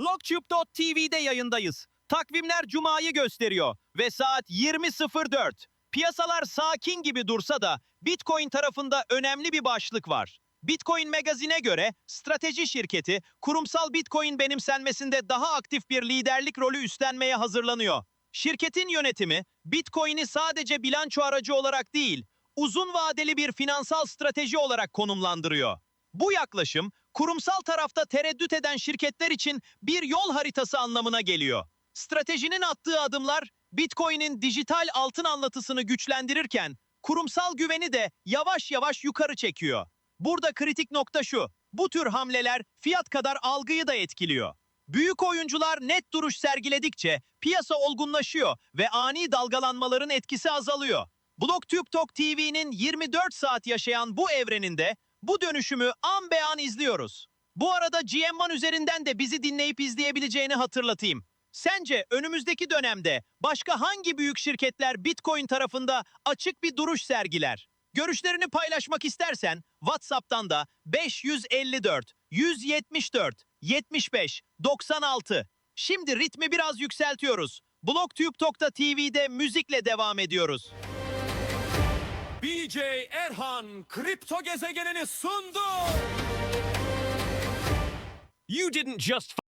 BlockTube.tv'de yayındayız. Takvimler Cuma'yı gösteriyor ve saat 20.04. Piyasalar sakin gibi dursa da Bitcoin tarafında önemli bir başlık var. Bitcoin Magazine'e göre strateji şirketi kurumsal Bitcoin benimsenmesinde daha aktif bir liderlik rolü üstlenmeye hazırlanıyor. Şirketin yönetimi Bitcoin'i sadece bilanço aracı olarak değil, uzun vadeli bir finansal strateji olarak konumlandırıyor. Bu yaklaşım kurumsal tarafta tereddüt eden şirketler için bir yol haritası anlamına geliyor. Stratejinin attığı adımlar Bitcoin'in dijital altın anlatısını güçlendirirken kurumsal güveni de yavaş yavaş yukarı çekiyor. Burada kritik nokta şu. Bu tür hamleler fiyat kadar algıyı da etkiliyor. Büyük oyuncular net duruş sergiledikçe piyasa olgunlaşıyor ve ani dalgalanmaların etkisi azalıyor. BlockTube Talk TV'nin 24 saat yaşayan bu evreninde bu dönüşümü an be an izliyoruz. Bu arada GM1 üzerinden de bizi dinleyip izleyebileceğini hatırlatayım. Sence önümüzdeki dönemde başka hangi büyük şirketler Bitcoin tarafında açık bir duruş sergiler? Görüşlerini paylaşmak istersen WhatsApp'tan da 554 174 75 96. Şimdi ritmi biraz yükseltiyoruz. BlockTube.tv'de müzikle devam ediyoruz. BJ Erhan kripto gezegenini sundu. You didn't just